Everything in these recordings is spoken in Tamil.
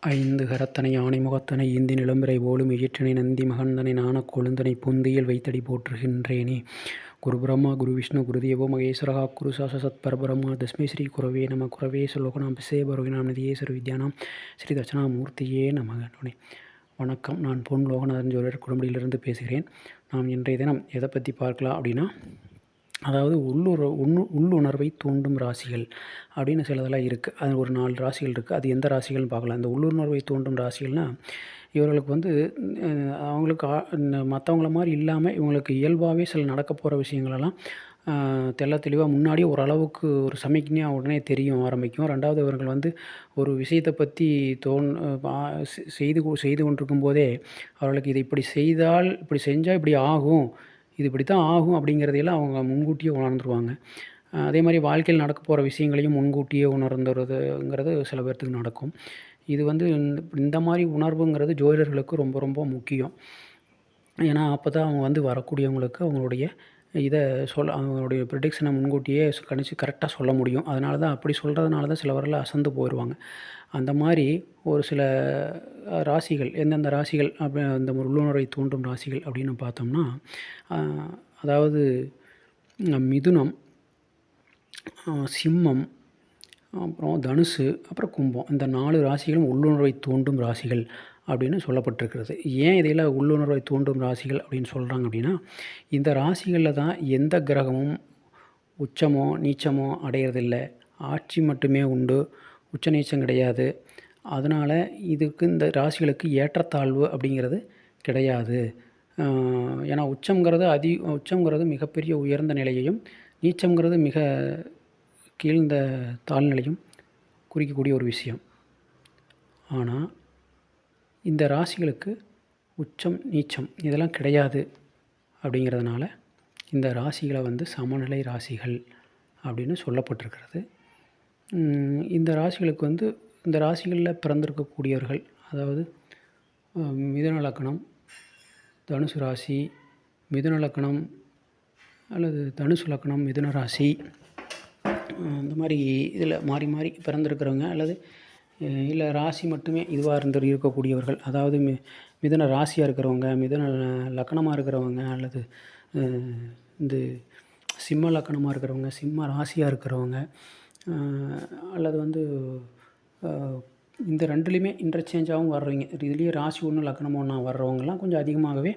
ஐந்து கரத்தனை யானை முகத்தனை ஈந்தி நிலம்பிரை போலும் எயிற்றினை நந்தி மகந்தனை நாணக் கொழுந்தனை பொந்தியில் வைத்தடி போற்றுகின்றேனே. குரு பிரம்மா குரு விஷ்ணு குருதேவோ மகேஸ்வரகா குரு சாசசத் பரபிரம்மா தஸ்மை ஸ்ரீ குரவே நம குரவே சுலோகனாம் பிசே பரோகினாம் நிதியேஸ்வர வித்யானாம் ஸ்ரீ தட்சணாமூர்த்தியே நமகனே. வணக்கம். நான் பொன் லோகநாதன் ஜோதிடர் குடும்படியிலிருந்து பேசுகிறேன். நாம் இன்றைய தினம் எதை பற்றி பார்க்கலாம் அப்படின்னா அதாவது உள்ளுற உண்ணு உள்ளுணர்வை தூண்டும் ராசிகள் அப்படின்னு சிலதெல்லாம் இருக்குது அது ஒரு நாலு ராசிகள் இருக்குது அது எந்த ராசிகள்னு பார்க்கலாம். இந்த உள்ளுணர்வை தூண்டும் ராசிகள்னால் இவர்களுக்கு வந்து அவங்களுக்கு மற்றவங்கள மாதிரி இல்லாமல் இவங்களுக்கு இயல்பாகவே சில நடக்க போகிற விஷயங்களெல்லாம் தெள்ள தெளிவாக முன்னாடியே ஓரளவுக்கு ஒரு சமிக்ஞையாக உடனே தெரியும் ஆரம்பிக்கும். ரெண்டாவது இவர்கள் வந்து ஒரு விஷயத்தை பற்றி தோன் செய்து கொ- செய்து கொண்டிருக்கும் போதே அவர்களுக்கு இதை இப்படி செய்தால் இப்படி செஞ்சால் இப்படி ஆகும். இது இப்படி தான் ஆகும் அப்படிங்கிறதையெல்லாம் அவங்க முன்கூட்டியே உணர்ந்துருவாங்க. அதே மாதிரி வாழ்க்கையில் நடக்க போகிற விஷயங்களையும் முன்கூட்டியே உணர்ந்துறதுங்கிறது சில பேர்த்துக்கு நடக்கும். இது வந்து இந்த இந்த மாதிரி உணர்வுங்கிறது ஜோதிடர்களுக்கு ரொம்ப ரொம்ப முக்கியம். ஏன்னா அப்போ தான் அவங்க வந்து வரக்கூடியவங்களுக்கு அவங்களுடைய இதை சொல்ல அவங்களுடைய ப்ரிடிக்ஷனை முன்கூட்டியே கணிச்சு கரெக்டாக சொல்ல முடியும். அதனால தான் அப்படி சொல்கிறதுனால தான் சிலவரில் அசந்து போயிடுவாங்க அந்த மாதிரி ஒரு சில ராசிகள் எந்தெந்த ராசிகள் அப்படி அந்த உள்ளுணர்வை தூண்டும் ராசிகள் அப்படின்னு பார்த்தோம்னா அதாவது மிதுனம் சிம்மம் அப்புறம் தனுசு அப்புறம் கும்பம். இந்த நாலு ராசிகளும் உள்ளுணர்வை தூண்டும் ராசிகள். அப்படின்னு சொல்லப்பட்டிருக்கிறது. ஏன் இதில் உள்ளுணர்வை தூண்டும் ராசிகள் அப்படின்னு சொல்கிறாங்க அப்படின்னா இந்த ராசிகளில் தான் எந்த கிரகமும் உச்சமோ நீச்சமோ அடையிறதில்லை. ஆட்சி மட்டுமே உண்டு உச்ச நீச்சம் கிடையாது. அதனால் இதுக்கு இந்த ராசிகளுக்கு ஏற்றத்தாழ்வு அப்படிங்கிறது கிடையாது. ஏன்னா உச்சங்கிறது அதி உச்சங்கிறது மிகப்பெரிய உயர்ந்த நிலையையும் நீச்சங்கிறது மிக கீழ்ந்த தாழ்நிலையும் குறிக்கக்கூடிய ஒரு விஷயம். ஆனால் இந்த ராசிகளுக்கு உச்சம் நீச்சம் இதெல்லாம் கிடையாது அப்படிங்கிறதுனால இந்த ராசிகளை வந்து சமநிலை ராசிகள் அப்படின்னு சொல்லப்பட்டிருக்கிறது. இந்த ராசிகளுக்கு வந்து இந்த ராசிகளில் பிறந்திருக்கக்கூடியவர்கள் அதாவது அஹ், மிதுன லக்கணம் தனுசு ராசி மிதுன லக்கணம் அல்லது தனுசு லக்கணம் மிதுன ராசி இந்த மாதிரி இதில் மாறி மாறி பிறந்திருக்கிறவங்க அல்லது இல்லை ராசி மட்டுமே இதுவாக இருந்து இருக்கக்கூடியவர்கள். அதாவது மி மிதுன ராசியாக இருக்கிறவங்க மிதுன லக்கணமாக இருக்கிறவங்க அல்லது இந்த சிம்ம லக்கணமாக இருக்கிறவங்க சிம்ம ராசியாக இருக்கிறவங்க அல்லது வந்து இந்த ரெண்டுலேயுமே இன்டர்சேஞ்சாகவும் வர்றவங்க இதுலேயே ராசி ஒன்று லக்கணம் ஒன்றா வர்றவங்கலாம் கொஞ்சம் அதிகமாகவே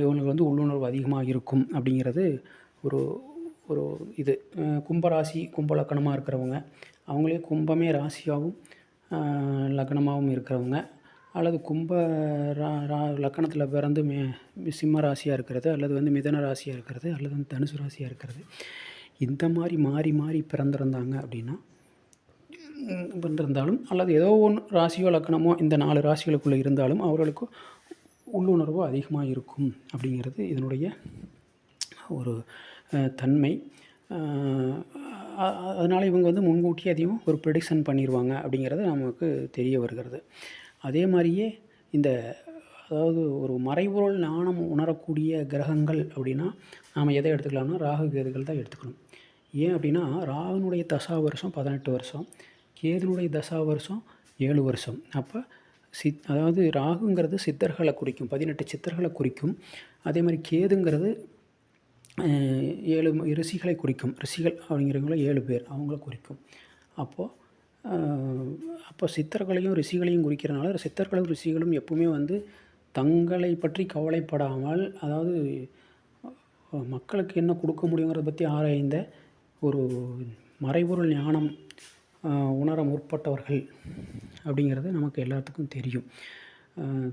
இவங்களுக்கு வந்து உள்ளுணர்வு அதிகமாக இருக்கும் அப்படிங்கிறது ஒரு ஒரு இது. கும்பராசி கும்ப லக்கணமாக இருக்கிறவங்க அவங்களே கும்பமே ராசியாகவும் லக்னமாகவும் இருக்கிறவங்க அல்லது கும்ப ரா ரா லக்கணத்தில் பிறந்து மே சிம்ம ராசியாக இருக்கிறது அல்லது வந்து மிதன ராசியாக இருக்கிறது அல்லது வந்து தனுசு ராசியாக இருக்கிறது. இந்த மாதிரி மாறி மாறி பிறந்திருந்தாங்க அப்படின்னா பிறந்திருந்தாலும் அல்லது ஏதோ ஒன்று ராசியோ லக்கணமோ இந்த நாலு ராசிகளுக்குள்ளே இருந்தாலும் அவர்களுக்கு உள்ளுணர்வு அதிகமாக இருக்கும் அப்படிங்கிறது இதனுடைய ஒரு தன்மை. அதனால் இவங்க வந்து முன்கூட்டியே அதையும் ஒரு ப்ரெடிக்ஷன் பண்ணிடுவாங்க அப்படிங்கிறது நமக்கு தெரிய வருகிறது. அதே மாதிரியே இந்த அதாவது ஒரு மறைபொருள் ஞானம் உணரக்கூடிய கிரகங்கள் அப்படின்னா நாம் எதை எடுத்துக்கலாம்னா ராகு கேதுகள் தான் எடுத்துக்கணும். ஏன் அப்படின்னா ராகுனுடைய தசா வருஷம் பதினெட்டு வருஷம் கேதுனுடைய தசா வருஷம் ஏழு வருஷம். அப்போ சித் அதாவது ராகுங்கிறது சித்தர்களை குறிக்கும் பதினெட்டு சித்தர்களை குறிக்கும். அதே மாதிரி கேதுங்கிறது ஏழு ரிஷிகளை குறிக்கும். ரிஷிகள் அப்படிங்கிறவங்கள ஏழு பேர் அவங்கள குறிக்கும். அப்போது அப்போ சித்தர்களையும் ரிஷிகளையும் குறிக்கிறனால சித்தர்களும் ரிஷிகளும் எப்பவுமே வந்து தங்களை பற்றி கவலைப்படாமல் அதாவது மக்களுக்கு என்ன கொடுக்க முடியுங்கிறத பற்றி ஆராய்ந்த ஒரு மறைபொருள் ஞானம் உணர முற்பட்டவர்கள் அப்படிங்கிறது நமக்கு எல்லாத்துக்கும் தெரியும்.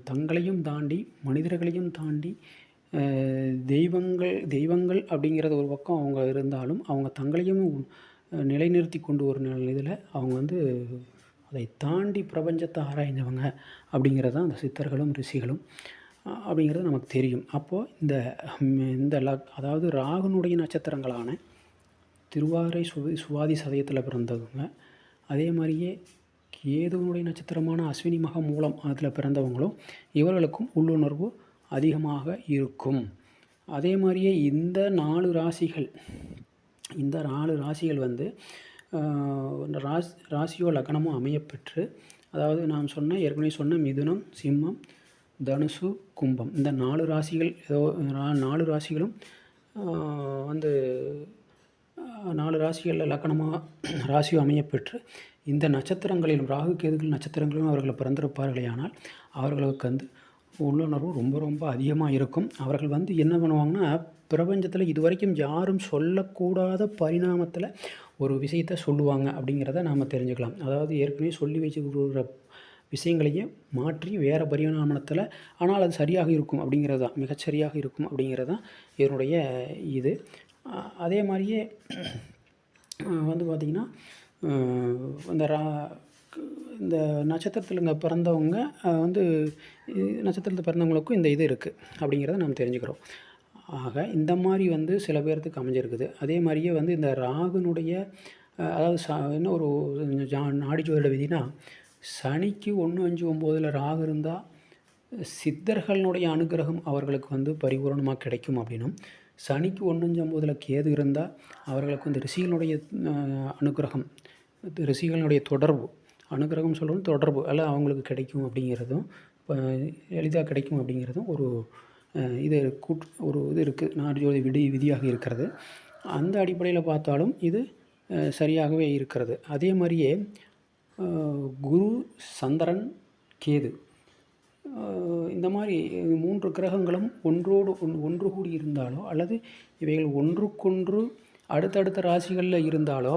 தங்களையும் தாண்டி மனிதர்களையும் தாண்டி தெய்வங்கள் தெய்வங்கள் அப்படிங்கிறது ஒரு பக்கம் அவங்க இருந்தாலும் அவங்க தங்களையும் நிலைநிறுத்தி கொண்டு ஒரு இதில் அவங்க வந்து அதை தாண்டி பிரபஞ்சத்தை ஆராய்ந்தவங்க அப்படிங்கிறது தான் அந்த சித்தர்களும் ரிஷிகளும் அப்படிங்கிறது நமக்கு தெரியும். அப்போது இந்த இந்த லக் அதாவது ராகுனுடைய நட்சத்திரங்களான திருவாரை சுவி சுவாதி சதயத்தில் பிறந்தவங்க அதே மாதிரியே கேதுவனுடைய நட்சத்திரமான அஸ்வினி மகம் மூலம் அதில் பிறந்தவங்களும் இவர்களுக்கும் உள்ளுணர்வு அதிகமாக இருக்கும். அதே மாதிரியே இந்த நாலு ராசிகள் இந்த நாலு ராசிகள் வந்து ராசி ராசியோ லக்னமோ அமையப்பெற்று அதாவது நான் சொன்ன ஏற்கனவே சொன்ன மிதுனம் சிம்மம் தனுசு கும்பம். இந்த நாலு ராசிகள் ஏதோ நாலு ராசிகளும் வந்து நாலு ராசிகளில் லக்கணமாக ராசியும் அமையப்பெற்று இந்த நட்சத்திரங்களிலும் ராகு கேதுகள் நட்சத்திரங்களிலும் அவர்கள் பிறந்திருப்பார்களேயானால் அவர்களுக்கு வந்து உள்ளுணர்வு ரொம்ப ரொம்ப அதிகமாக இருக்கும். அவர்கள் வந்து என்ன பண்ணுவாங்கன்னா பிரபஞ்சத்தில் இதுவரைக்கும் யாரும் சொல்லக்கூடாத பரிணாமத்தில் ஒரு விஷயத்தை சொல்லுவாங்க அப்படிங்கிறத நாம் தெரிஞ்சுக்கலாம். அதாவது ஏற்கனவே சொல்லி வச்சுக்கிற விஷயங்களையே மாற்றி வேறு பரிணாமத்தில் ஆனால் அது சரியாக இருக்கும் அப்படிங்கிறது தான் மிகச்சரியாக இருக்கும் அப்படிங்கிறது தான் இதனுடைய இது அதே மாதிரியே வந்து பார்த்திங்கன்னா இந்த ரா இந்த நட்சத்திரத்தில் இங்கே பிறந்தவங்க வந்து நட்சத்திரத்தில் பிறந்தவங்களுக்கும் இந்த இது இருக்குது அப்படிங்கிறத நாம் தெரிஞ்சுக்கிறோம். ஆக இந்த மாதிரி வந்து சில பேர்த்துக்கு அமைஞ்சிருக்குது. அதே மாதிரியே வந்து இந்த ராகுனுடைய அதாவது ச என்ன ஒரு ஜா நாடி ஜோதிட விதினா சனிக்கு ஒன்று அஞ்சு ஒம்போதில் ராகு இருந்தால் சித்தர்களுடைய அனுகிரகம் அவர்களுக்கு வந்து பரிபூரணமாக கிடைக்கும் அப்படின்னும். சனிக்கு ஒன்று அஞ்சு ஒம்போதில் கேது இருந்தால் அவர்களுக்கு வந்து ரிஷிகளுடைய அனுகிரகம் ரிஷிகளுடைய தொடர்பு அனுகிரகம் சொல்லணும் தொடர்பு. எல்லாம் அவங்களுக்கு கிடைக்கும் அப்படிங்கிறதும் இப்போ எளிதாக கிடைக்கும் அப்படிங்கிறதும் ஒரு இது கூட் ஒரு இது இருக்குது நாடு விடி விதியாக இருக்கிறது. அந்த அடிப்படையில் பார்த்தாலும் இது சரியாகவே இருக்கிறது. அதே மாதிரியே குரு சந்திரன் கேது இந்த மாதிரி மூன்று கிரகங்களும் ஒன்றோடு ஒன் ஒன்று கூடி இருந்தாலோ அல்லது இவைகள் ஒன்றுக்கொன்று அடுத்தடுத்த ராசிகளில் இருந்தாலோ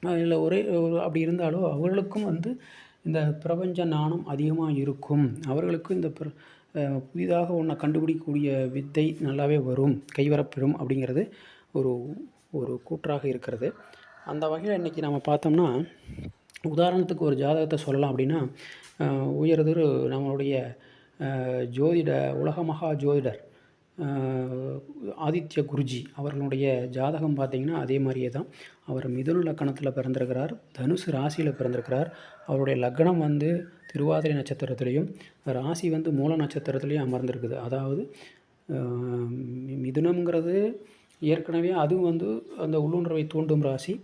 இல்லை ஒரே ஒரு அப்படி இருந்தாலோ அவர்களுக்கும் வந்து இந்த பிரபஞ்ச ஞானம் அதிகமாக இருக்கும். அவர்களுக்கும் இந்த பிர- புதிதாக ஒன்றை கண்டுபிடிக்கக்கூடிய வித்தை நல்லாவே வரும் கைவரப்பெறும் அப்படிங்கிறது ஒரு ஒரு கூற்றாக இருக்கிறது. அந்த வகையில் இன்றைக்கி நம்ம பார்த்தோம்னா உதாரணத்துக்கு ஒரு ஜாதகத்தை சொல்லலாம் அப்படின்னா உயர்தொரு நம்மளுடைய ஜோதிட உலக மகா ஜோதிடர் ஆதித்ய குருஜி அவர்களுடைய ஜாதகம் பார்த்திங்கன்னா அதே மாதிரியே தான். அவர் மிதுன லக்கணத்தில் பிறந்திருக்கிறார் தனுசு ராசியில் பிறந்திருக்கிறார். அவருடைய லக்னம் வந்து திருவாதிரை நட்சத்திரத்துலேயும் ராசி வந்து மூல நட்சத்திரத்துலேயும் அமர்ந்திருக்குது. அதாவது மிதுனம்ங்கிறது ஏற்கனவே அதுவும் வந்து அந்த உள்ளுணர்வை தூண்டும் ராசி.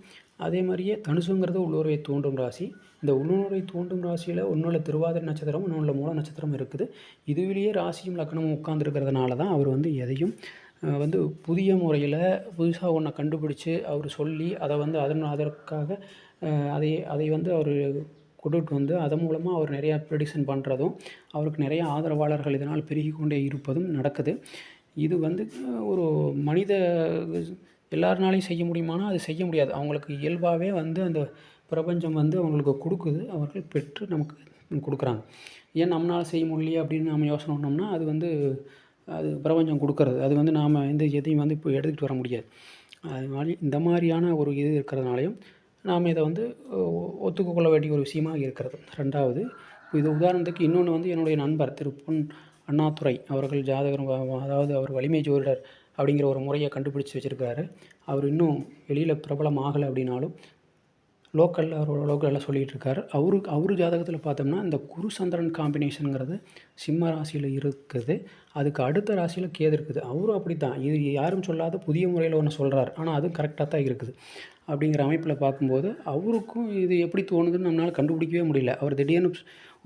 அதே மாதிரியே தனுசுங்கிறது உள்ளூரை தூண்டும் ராசி. இந்த உள்ளூரை தூண்டும் ராசியில் ஒன்றுல திருவாதிரை நட்சத்திரம் இன்னொன்று மூல நட்சத்திரம் இருக்குது. இதுவிலேயே ராசியும் லக்னமும் உட்கார்ந்துருக்கிறதுனால தான் அவர் வந்து எதையும் வந்து புதிய முறையில் புதுசாக ஒன்றை கண்டுபிடிச்சு அவர் சொல்லி அதை வந்து அதன் அதற்காக அதை அதை வந்து அவர் கொண்டுட்டு வந்து அதன் மூலமாக அவர் நிறையா ப்ரெடிக்ஷன் பண்ணுறதும் அவருக்கு நிறைய ஆதரவாளர்கள் இதனால் பெருகி கொண்டே இருப்பதும் நடக்குது. இது வந்து ஒரு மனித எல்லாருனாலையும் செய்ய முடியுமானா அது செய்ய முடியாது. அவங்களுக்கு இயல்பாகவே வந்து அந்த பிரபஞ்சம் வந்து அவங்களுக்கு கொடுக்குது. அவர்கள் பெற்று நமக்கு கொடுக்குறாங்க. ஏன் நம்மளால் செய்ய முடியலையே அப்படின்னு நம்ம யோசனை பண்ணோம்னா அது வந்து அது பிரபஞ்சம் கொடுக்கறது. அது வந்து நாம் எந்த எதையும் வந்து இப்போ எடுத்துகிட்டு வர முடியாது. அது மாதிரி இந்த மாதிரியான ஒரு இது இருக்கிறதுனாலையும் நாம் இதை வந்து ஒத்துக்கொள்ள வேண்டிய ஒரு விஷயமாக இருக்கிறது. ரெண்டாவது இது உதாரணத்துக்கு இன்னொன்று வந்து என்னுடைய நண்பர் திரு பொன் அண்ணாதுரை அவர்கள் ஜாதகர் அதாவது அவர் வலிமை ஜோதிடர். அப்படிங்கிற ஒரு முறையை கண்டுபிடிச்சி வச்சுருக்காரு. அவர் இன்னும் வெளியில் பிரபலம் ஆகலை அப்படின்னாலும் லோக்கலில் அவரோட லோக்கலில் சொல்லிகிட்டு இருக்காரு அவரு அவர் ஜாதகத்தில் பார்த்தோம்னா இந்த குரு சந்திரன் காம்பினேஷனுங்கிறது சிம்ம ராசியில் இருக்குது. அதுக்கு அடுத்த ராசியில் கேது இருக்குது. அவரும் அப்படி தான் இது யாரும் சொல்லாத புதிய முறையில் ஒன்று சொல்கிறார் ஆனால் அது கரெக்டாக தான் இருக்குது. அப்படிங்கிற அமைப்பில் பார்க்கும்போது அவருக்கும் இது எப்படி தோணுதுன்னு நம்மளால் கண்டுபிடிக்கவே முடியல. அவர் திடீர்னு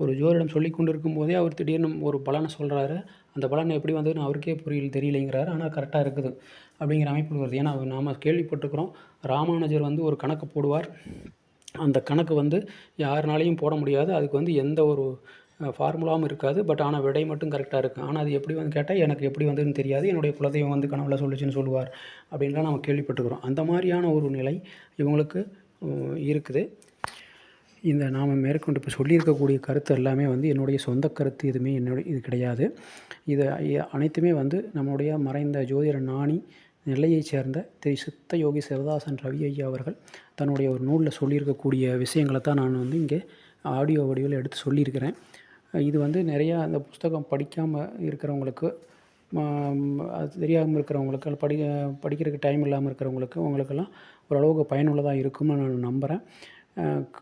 ஒரு ஜோரிடம் சொல்லி கொண்டு இருக்கும்போதே அவர் திடீர்னு ஒரு பலனை சொல்கிறாரு அந்த பலன் எப்படி வந்ததுன்னு அவருக்கே புரியல தெரியலைங்கிறாரு. ஆனால் கரெக்டாக இருக்குது அப்படிங்கிற அமைப்பு வருது. ஏன்னா நாம் கேள்விப்பட்டிருக்கிறோம் ராமானுஜர் வந்து ஒரு கணக்கு போடுவார். அந்த கணக்கு வந்து யாருனாலையும் போட முடியாது. அதுக்கு வந்து எந்த ஒரு ஃபார்முலாவும் இருக்காது. பட் ஆனால் விடை மட்டும் கரெக்டாக இருக்கும் ஆனால் அது எப்படி வந்து கேட்டால் எனக்கு எப்படி வந்ததுன்னு தெரியாது. என்னுடைய குலதெய்வம் வந்து கனவுல சொல்லுச்சுன்னு சொல்லுவார் அப்படின்லாம் நம்ம கேள்விப்பட்டுக்கிறோம் அந்த மாதிரியான ஒரு நிலை இவங்களுக்கு இருக்குது. இந்த நாம் மேற்கொண்டு இப்போ சொல்லியிருக்கக்கூடிய கருத்து எல்லாமே வந்து என்னுடைய சொந்த கருத்து எதுவுமே என்னுடைய இது கிடையாது. இது அனைத்துமே வந்து நம்முடைய மறைந்த ஜோதிட நாணி நெல்லையைச் சேர்ந்த திரு சித்த யோகி சிவதாசன் ரவி ஐயா அவர்கள் தன்னுடைய ஒரு நூலில் சொல்லியிருக்கக்கூடிய விஷயங்களை தான் நான் வந்து இங்கே ஆடியோ வடிவில் எடுத்து சொல்லியிருக்கிறேன். இது வந்து நிறையா அந்த புஸ்தகம் படிக்காமல் இருக்கிறவங்களுக்கு அது தெரியாமல் இருக்கிறவங்களுக்கு படி படிக்கிறதுக்கு டைம் இல்லாமல் இருக்கிறவங்களுக்கு உங்களுக்கெல்லாம் ஓரளவுக்கு பயனுள்ளதாக இருக்கும்னு நான் நம்புகிறேன்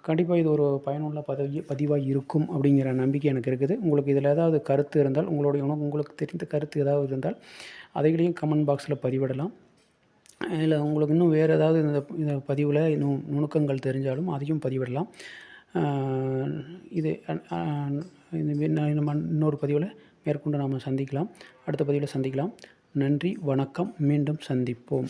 கண்டிப்பாக இது ஒரு பயனுள்ள பதவி பதிவாக இருக்கும் அப்படிங்கிற நம்பிக்கை எனக்கு இருக்குது. உங்களுக்கு இதில் ஏதாவது கருத்து இருந்தால் உங்களுடைய உணவு உங்களுக்கு தெரிந்த கருத்து ஏதாவது இருந்தால் அதைகளையும் கமெண்ட் பாக்ஸில் பதிவிடலாம். இல்லை உங்களுக்கு இன்னும் வேறு ஏதாவது இந்த இந்த பதிவில் இன்னும் நுணுக்கங்கள் தெரிஞ்சாலும் அதையும் பதிவிடலாம். இது இந்த நம்ம இன்னொரு பதிவில் மேற்கொண்டு நாம் சந்திக்கலாம். அடுத்த பதிவில் சந்திக்கலாம். நன்றி வணக்கம். மீண்டும் சந்திப்போம்.